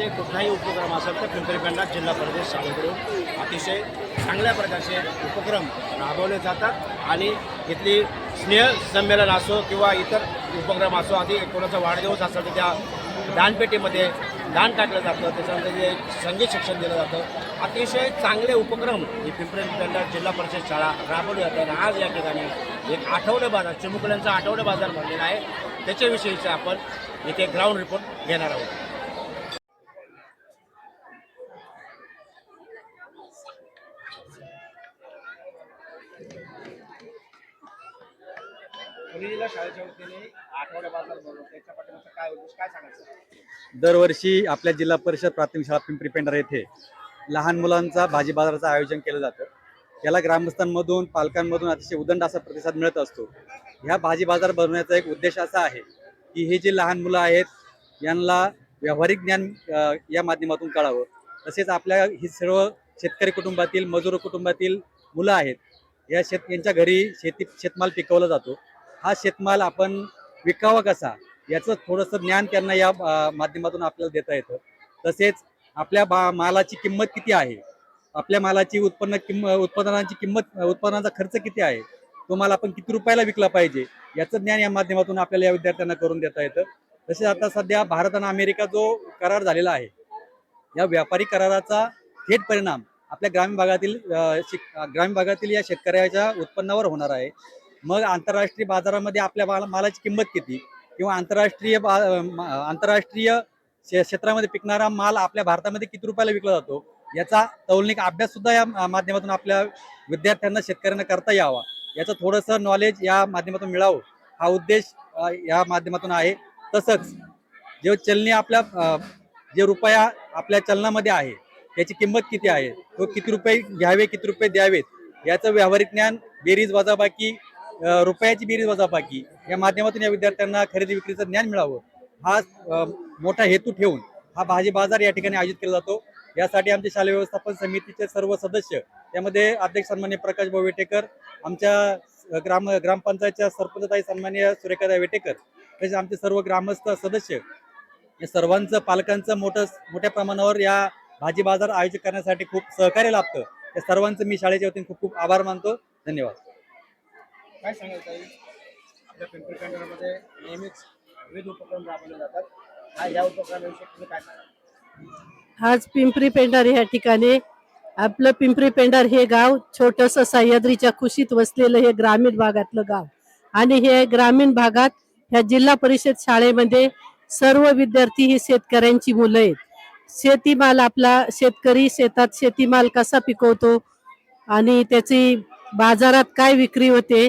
पिंपरी कुठलाही उपक्रम असेल तर पिंपरी पेंडा जिल्हा परिषद शाळेकडून अतिशय चांगल्या प्रकारचे उपक्रम राबवले जातात. आणि इथली स्नेह संमेलन असो किंवा इतर उपक्रम असो आधी कोणाचा वाढदिवस असेल तर त्या दानपेटीमध्ये दान टाकलं जातं. त्याच्यानंतर जे संगीत शिक्षण दिलं जातं. अतिशय चांगले उपक्रम ही पिंपरी पेंडा जिल्हा परिषद शाळा राबवली जाते. आणि आज या ठिकाणी एक आठवडे बाजार चिमुकल्यांचा आठवडे बाजार भरलेला आहे. त्याच्याविषयीचं आपण इथे ग्राउंड रिपोर्ट घेणार आहोत. मुलीला शाळेच्या वतीने बाजार त्याच्या पाठीमागचं काय उद्देश काय सांगायचं? दरवर्षी आपल्या जिल्हा परिषद प्राथमिक शाळा पिंपरी पेंढार येथे लहान मुलांचा भाजी बाजाराचं आयोजन केलं जातं. याला ग्रामस्थांमधून पालकांमधून अतिशय उदंड असा प्रतिसाद मिळत असतो. ह्या भाजी बाजार बनवण्याचा एक उद्देश असा आहे की हे जे लहान मुलं आहेत यांना व्यावहारिक ज्ञान या माध्यमातून कळावं. तसेच आपल्या ही सर्व शेतकरी कुटुंबातील मजूर कुटुंबातील मुलं आहेत या शेत यांच्या घरी शेती शेतमाल पिकवला जातो. हा शेतमाल आपण विकावा कसा? याचं थोडंसं ज्ञान त्यांना या माध्यमातून आपल्याला देता येतं. तसेच आपल्या बा मालाची किंमत किती आहे? आपल्या मालाची उत्पन्न किंम उत्पादनाची किंमत उत्पादनाचा खर्च किती आहे? तो माल आपण किती रुपयाला विकला पाहिजे? याचं ज्ञान या माध्यमातून आपल्याला या विद्यार्थ्यांना करून देता येतं. तसेच आता सध्या भारत आणि अमेरिका जो करार झालेला आहे या व्यापारी कराराचा थेट परिणाम आपल्या ग्रामीण भागातील ग्रामीण भागातील या शेतकऱ्याच्या उत्पन्नावर होणार आहे. मग आंतरराष्ट्रीय बाजारामध्ये आपल्या माला मालाची किंमत किती? किंवा आंतरराष्ट्रीय बा आंतरराष्ट्रीय क्षेत्रामध्ये पिकणारा माल आपल्या भारतामध्ये किती रुपयाला विकला जातो? याचा तौलनिक अभ्यास सुद्धा या माध्यमातून आपल्या विद्यार्थ्यांना शेतकऱ्यांना करता यावा. याचं थोडंसं नॉलेज या माध्यमातून मिळावं. हा उद्देश या माध्यमातून आहे. तसंच जे चलनी आपल्या जे रुपया आपल्या चलनामध्ये आहे त्याची किंमत किती आहे? तो किती रुपये घ्यावे किती रुपये द्यावेत? याचं व्यावहारिक ज्ञान बेरीज वजाबाकी रुपयाची बेरीज वजाबाकी. या माध्यमातून या विद्यार्थ्यांना खरेदी विक्रीचं ज्ञान मिळावं. हा मोठा हेतू ठेवून हा भाजी बाजार या ठिकाणी आयोजित केला जातो. यासाठी आमचे शालेय व्यवस्थापन समितीचे सर्व सदस्य त्यामध्ये अध्यक्ष सन्मान्य प्रकाश भाऊ वेटेकर आमच्या ग्राम ग्रामपंचायतच्या सरपंचताई सन्मान्य सुरेखाताई वेटेकर तसेच आमचे सर्व ग्रामस्थ सदस्य या सर्वांचं पालकांचं मोठं मोठ्या प्रमाणावर या भाजी बाजार आयोजित करण्यासाठी खूप सहकार्य लाभतं. त्या सर्वांचं मी शाळेच्या वतीने खूप खूप आभार मानतो. धन्यवाद. काय सांगाल ताई? आपल्या पिंपरी पेंडारमध्ये नेहमीच विविध उपक्रम राबवले जातात. हा या उपक्रमाविषयी तुम्ही काय सांगाल? आज पिंपरी पेंढार ह्या ठिकाणी. आपलं पिंपरी पेंढार हे गाव छोटस सह्याद्रीच्या कुशीत वसलेलं हे ग्रामीण भागातलं गाव. आणि हे ग्रामीण भागात ह्या जिल्हा परिषद शाळेमध्ये सर्व विद्यार्थी ही शेतकऱ्यांची मुलं आहेत. शेतीमाल आपला शेतकरी शेतात शेतीमाल कसा पिकवतो आणि त्याची बाजारात काय विक्री होते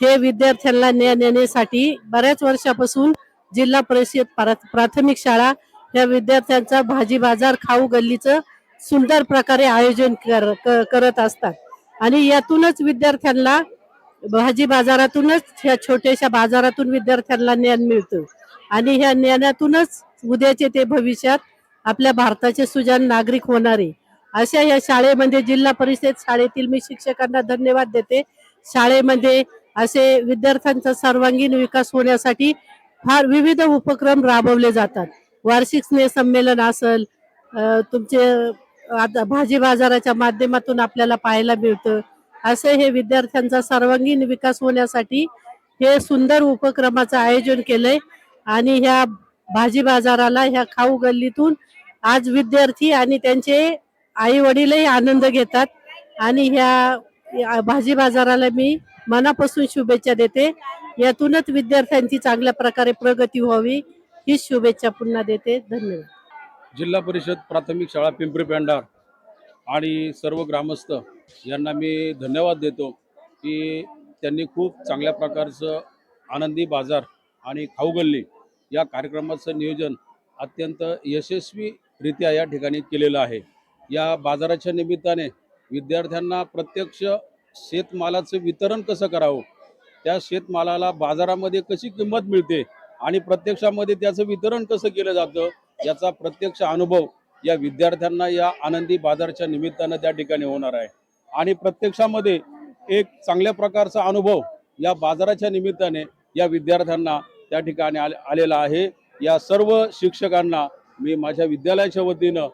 हे विद्यार्थ्यांना ज्ञान देण्यासाठी बऱ्याच वर्षापासून जिल्हा परिषद प्राथमिक शाळा या विद्यार्थ्यांचा भाजी बाजार खाऊ गल्लीचं सुंदर प्रकारे आयोजन कर, कर, करत असतात. आणि यातूनच विद्यार्थ्यांना भाजी बाजारातूनच ह्या छोट्याशा बाजारातून विद्यार्थ्यांना ज्ञान मिळतं. आणि ह्या ज्ञानातूनच उद्याचे ते भविष्यात आपल्या भारताचे सुजाण नागरिक होणारे अशा या शाळेमध्ये जिल्हा परिषद शाळेतील मी शिक्षकांना धन्यवाद देते. शाळेमध्ये असे विद्यार्थ्यांचा सर्वांगीण विकास होण्यासाठी फार विविध उपक्रम राबवले जातात. वार्षिक स्नेह संमेलन असल तुमचे आता भाजी बाजाराच्या माध्यमातून आपल्याला पाहायला मिळतं. असं हे विद्यार्थ्यांचा सर्वांगीण विकास होण्यासाठी हे सुंदर उपक्रमाचं आयोजन केलंय आणि ह्या भाजी बाजाराला ह्या खाऊ गल्लीतून आज विद्यार्थी आणि त्यांचे आई वडीलही आनंद घेतात. आणि ह्या भाजी बाजाराला मी मनापासून शुभेच्छा देते. यातूनच विद्यार्थ्यांची चांगल्या प्रकारे प्रगती व्हावी ही शुभेच्छा पुन्हा देते. धन्यवाद. जिल्हा परिषद प्राथमिक शाळा पिंपरी पेंडार आणि सर्व ग्रामस्थ यांना मी धन्यवाद देतो की त्यांनी खूप चांगल्या प्रकारचं आनंदी बाजार आणि खाऊगल्ली या कार्यक्रमाचं नियोजन अत्यंत यशस्वीरित्या या ठिकाणी केलेलं आहे. या बाजाराच्या निमित्ताने विद्यार्थ्यांना प्रत्यक्ष शेतमालाचं वितरण कसं करावं? त्या शेतमालाला बाजारामध्ये कशी किंमत मिळते? आणि प्रत्यक्षामध्ये त्याचं वितरण कसं केलं जातं? याचा प्रत्यक्ष अनुभव या विद्यार्थ्यांना या आनंदी बाजारच्या निमित्तानं त्या ठिकाणी होणार आहे. आणि प्रत्यक्षामध्ये एक चांगल्या प्रकारचा अनुभव या बाजाराच्या निमित्ताने या विद्यार्थ्यांना त्या ठिकाणी आले आलेला आहे. या सर्व शिक्षकांना मी माझ्या विद्यालयाच्या वतीनं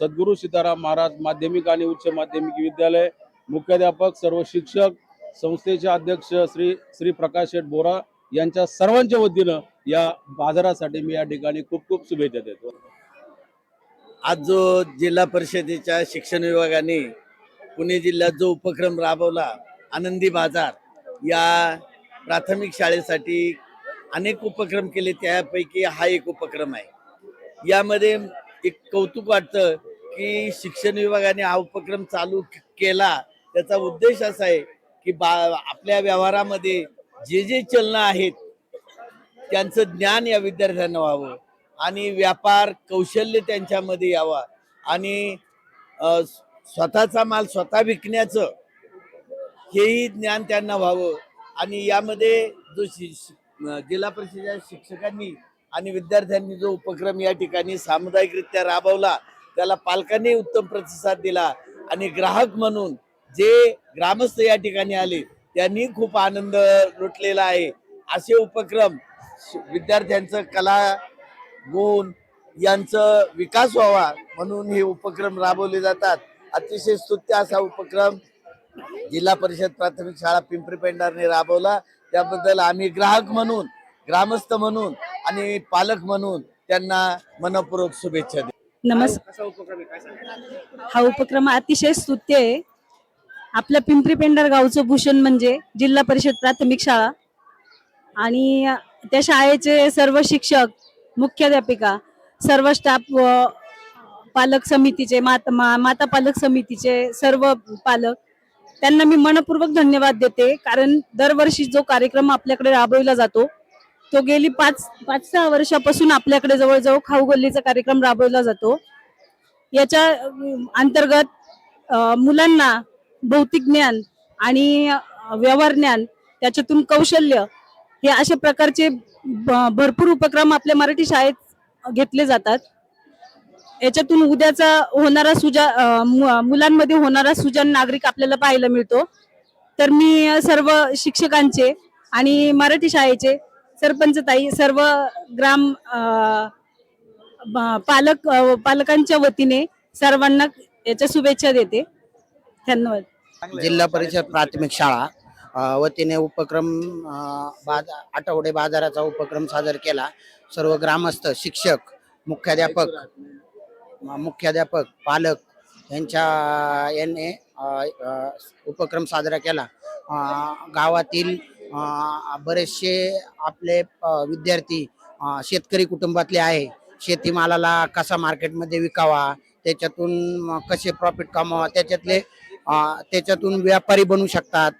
सद्गुरू सीताराम महाराज माध्यमिक आणि उच्च माध्यमिक विद्यालय मुख्याध्यापक सर्व शिक्षक संस्थेचे अध्यक्ष श्री श्री प्रकाश शेठ बोरा यांच्या सर्वांच्या वतीनं या बाजारासाठी मी या ठिकाणी खूप खूप शुभेच्छा देतो. आज जो जिल्हा परिषदेच्या शिक्षण विभागाने पुणे जिल्ह्यात जो उपक्रम राबवला आनंदी बाजार या प्राथमिक शाळेसाठी अनेक उपक्रम केले त्यापैकी हा एक उपक्रम आहे. यामध्ये एक कौतुक वाटतं की शिक्षण विभागाने हा उपक्रम चालू केला त्याचा उद्देश असा आहे की बा आपल्या व्यवहारामध्ये जे जे चलनं आहेत त्यांचं ज्ञान या विद्यार्थ्यांना व्हावं आणि व्यापार कौशल्य त्यांच्यामध्ये यावा आणि स्वतःचा माल स्वतः विकण्याचं हेही ज्ञान त्यांना व्हावं आणि यामध्ये जो शि- शि- जिल्हा परिषदेच्या शिक्षकांनी आणि विद्यार्थ्यांनी जो उपक्रम या ठिकाणी सामुदायिकरित्या राबवला त्याला पालकांनी उत्तम प्रतिसाद दिला आणि ग्राहक म्हणून जे ग्रामस्थ या ठिकाणी आले त्यांनी खूप आनंद लुटलेला आहे. असे उपक्रम विद्यार्थ्यांचं कला गुण यांचं विकास व्हावा म्हणून हे उपक्रम राबवले जातात. अतिशय स्तुत्य असा उपक्रम जिल्हा परिषद प्राथमिक शाळा पिंपरी पेंढारने राबवला. त्याबद्दल आम्ही ग्राहक म्हणून ग्रामस्थ म्हणून आणि पालक म्हणून त्यांना मनपूर्वक शुभेच्छा देतो. नमस् कसा उपक्रम आहे? काय सांगा हा उपक्रम अतिशय स्तुत्य आहे. आपल्या पिंपरी पेंडर गावचं भूषण म्हणजे जिल्हा परिषद प्राथमिक शाळा. आणि त्या शाळेचे सर्व शिक्षक मुख्याध्यापिका सर्व स्टाफ व पालक समितीचे माता मा- माता पालक समितीचे सर्व पालक त्यांना मी मनपूर्वक धन्यवाद देते. कारण दरवर्षी जो कार्यक्रम आपल्याकडे राबविला जातो तो गेली पाच पाच सहा वर्षापासून आपल्याकडे जवळजवळ खाऊ गल्लीचा कार्यक्रम राबवला जातो. याच्या अंतर्गत मुलांना भौतिक ज्ञान आणि व्यवहार ज्ञान त्याच्यातून कौशल्य हे अशा प्रकारचे भरपूर उपक्रम आपल्या मराठी शाळेत घेतले जातात. याच्यातून उद्याचा होणारा सुजा मु- मुलांमध्ये होणारा सुजान नागरिक आपल्याला पाहायला मिळतो. तर मी सर्व शिक्षकांचे आणि मराठी शाळेचे सरपंच ताई सर्व ग्राम पालक पालकांच्या वतीने सर्वांना याच्या शुभेच्छा देते. धन्यवाद. जिल्हा परिषद प्राथमिक शाळा वतीने उपक्रम बाजार आठवडे बाजाराचा उपक्रम सादर केला. सर्व ग्रामस्थ शिक्षक मुख्याध्यापक मुख्याध्यापक पालक यांच्या यांनी उपक्रम साजरा केला. गावातील बरेचसे आपले विद्यार्थी शेतकरी कुटुंबातले आहे. शेतीमालाला कसा मार्केटमध्ये विकावा त्याच्यातून कसे प्रॉफिट कमावा त्याच्यातले त्याच्यातून व्यापारी बनू शकतात.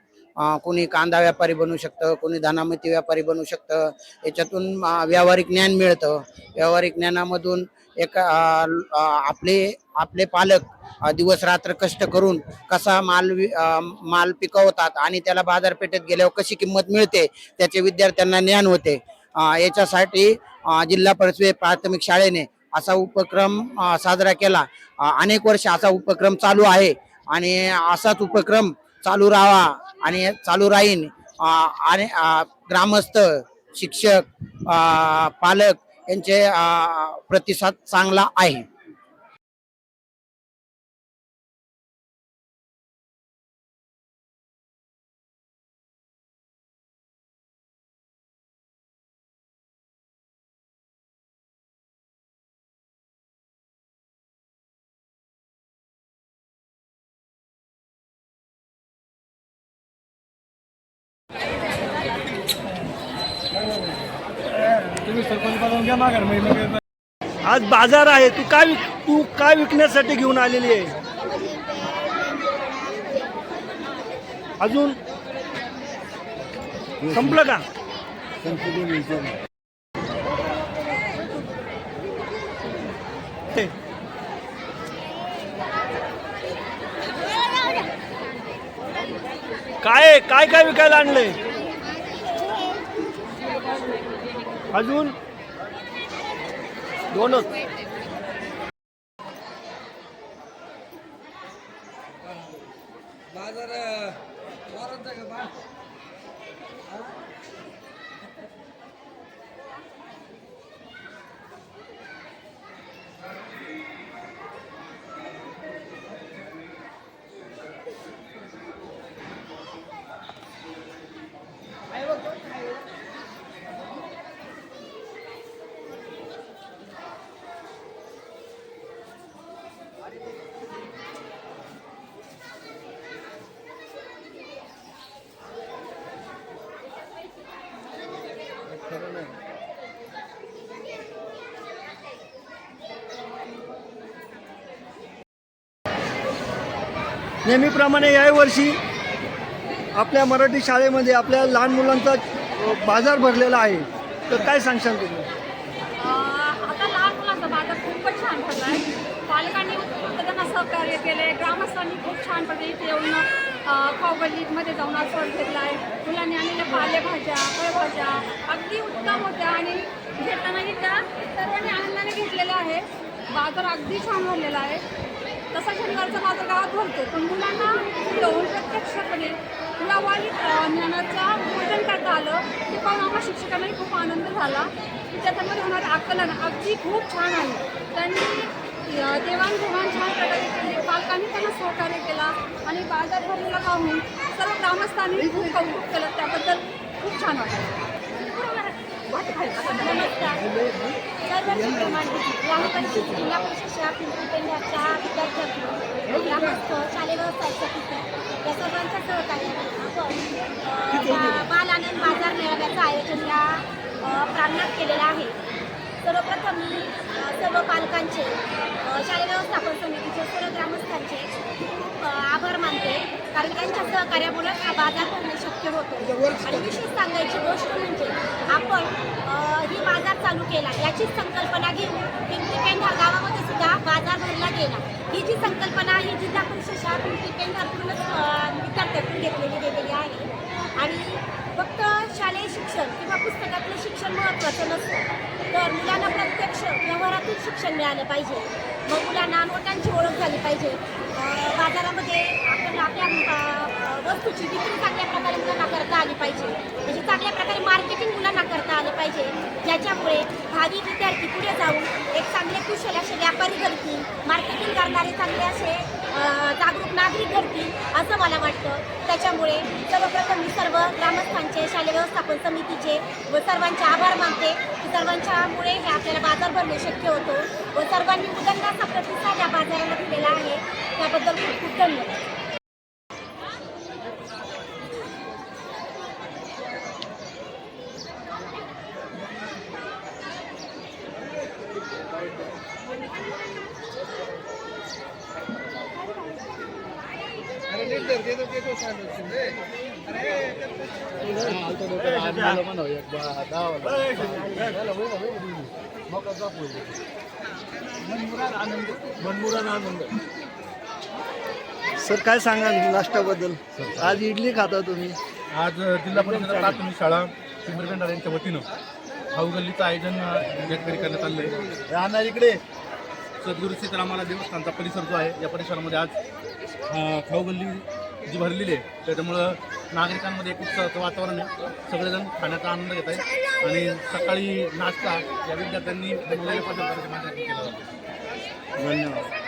कोणी कांदा व्यापारी बनू शकतं कोणी धनामती व्यापारी बनू शकतं. याच्यातून व्यावहारिक ज्ञान मिळतं. व्यावहारिक ज्ञानामधून एक आपले आपले पालक दिवस रात्र कष्ट करून कसा माल माल पिकवतात आणि त्याला बाजारपेठेत गेल्यावर कशी किंमत मिळते त्याचे विद्यार्थ्यांना ज्ञान होते. याच्यासाठी जिल्हा परिषद प्राथमिक शाळेने असा उपक्रम साजरा केला. अनेक वर्ष असा उपक्रम चालू आहे. आणि असाच उपक्रम चालू राहावा आणि चालू राहीन. आणि ग्रामस्थ शिक्षक पालक यांचे प्रतिसाद चांगला आहे. आज बाजार आहे. तू काय विक तू काय विकण्यासाठी घेऊन आलेली आहे? अजून? संपलं का? ते. काय काय काय विकायला आणलंय? अजून दोनच नेहमीप्रमाणे यावर्षी आपल्या मराठी शाळेमध्ये आपल्या लहान मुलांचा बाजार भरलेला आहे. तर काय सांगशाल तुम्ही? आता लहान मुलांचा बाजार खूपच छान भरला आहे. पालकांनी त्यांना सहकार्य केले ग्रामस्थांनी खूप छान पद्धतीने इथे येऊन खाऊगल्लीमध्ये जाऊन आस्वाद घेतला आहे. मुलांनी आणलेल्या पालेभाज्या फळभाज्या अगदी उत्तम होत्या आणि घेतानाही त्या सर्वांनी आनंदाने घेतलेल्या आहे बाजार अगदी छान भरलेला आहे. तसा शनिवारचा बाजार गावात भरतो पण मुलांना येऊन प्रत्यक्षपणे अ, ज्ञानाचा पूजन करता आलं ते पाहून आम्हाला शिक्षकांनाही खूप आनंद झाला. विद्यार्थ्यांमध्ये होणारे आकलन अगदी खूप छान आहे. त्यांनी देवाणघेवाण छान प्रकारे केली. पालकांनी त्यांना सहकार्य केला आणि बाजार भरलेला पाहून सर्व ग्रामस्थांनी खूप कौतुक केलं. त्याबद्दल खूप छान लहानपणी जिल्हा परिषद शाळा पिंपरी पेंढ्याच्या विद्यार्थ्यांकडून ग्रामस्थ शालेय व्यवसायासाठी या सर्वांच्या सहकार्याने बाल आनंद बाजार मेळाव्याचं आयोजन या प्रांगणात केलेलं आहे. सर्वप्रथम मी सर्व पालकांचे अ, शालेय व्यवस्थापन समितीचे सर्व ग्रामस्थांचे खूप आभार मानते. कारण त्यांच्या सहकार्यामुळे हा बाजार करणे शक्य होतो. आणि विशेष सांगायची गोष्ट म्हणजे आपण ही बाजार चालू केला याचीच संकल्पना घेऊन पिंपरी पेंढा गावामध्ये सुद्धा बाजार भरला गेला. ही जी संकल्पना आहे जिल्हा परिषद शाळा पिंपरी पेंढाकडूनच विद्यार्थ्यातून घेतलेली गेलेली आहे. आणि फक्त शालेय शिक्षण किंवा पुस्तकातलं शिक्षण महत्त्वाचं नसतं. तर मुलांना प्रत्यक्ष व्यवहारातून शिक्षण मिळालं पाहिजे. मग मुलांना नोटांची ओळख झाली पाहिजे. बाजारामध्ये आपण आपल्या वस्तूची विक्री चांगल्या प्रकारे मुलांना करता आली पाहिजे. म्हणजे चांगल्या प्रकारे मार्केटिंग मुलांना करता आलं पाहिजे. ज्याच्यामुळे भावी विद्यार्थी पुढे जाऊन एक चांगले कुशल असे व्यापारी घडतील मार्केटिंग करणारे चांगले असे जागरूक नागरिक घडतील असं मला वाटतं. त्याच्यामुळे सर्वप्रथम मी सर्व ग्रामस्थांचे शालेय व्यवस्थापन समितीचे व सर्वांचे आभार मानते की सर्वांच्यामुळे हे आपल्याला बाजार भरणे शक्य होतो व सर्वांनी उदंडाचा प्रतिसाद या बाजाराला दिलेला आहे. त्याबद्दल खूप खूप धन्यवाद. सर काय सांगाल नाश्त्याबद्दल? आज इडली खाता तुम्ही. आज जिल्हा परिषद प्राथमिक शाळा पेंढार यांच्या वतीनं खाऊ गल्लीचं आयोजन ठिकाणी करण्यात आलं आहे. राहणार इकडे. सद्गुरू सीतारामाला देवस्थानचा परिसर जो आहे या परिसरामध्ये आज अ, खाऊ गल्ली जी भरलेली आहे. त्याच्यामुळं नागरिकांमध्ये एक उत्साहाचं वातावरण आहे. सगळेजण खाण्याचा आनंद घेत आहेत. आणि सकाळी नाश्ता या विद्यार्थ्यांनी बनवलेल्या पदार्थांच्या माध्यमातून केला जातो धन्यवाद.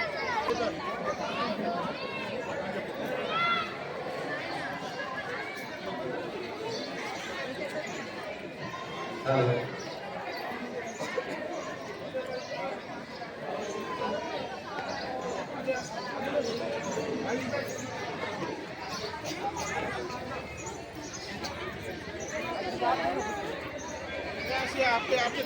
Yeah.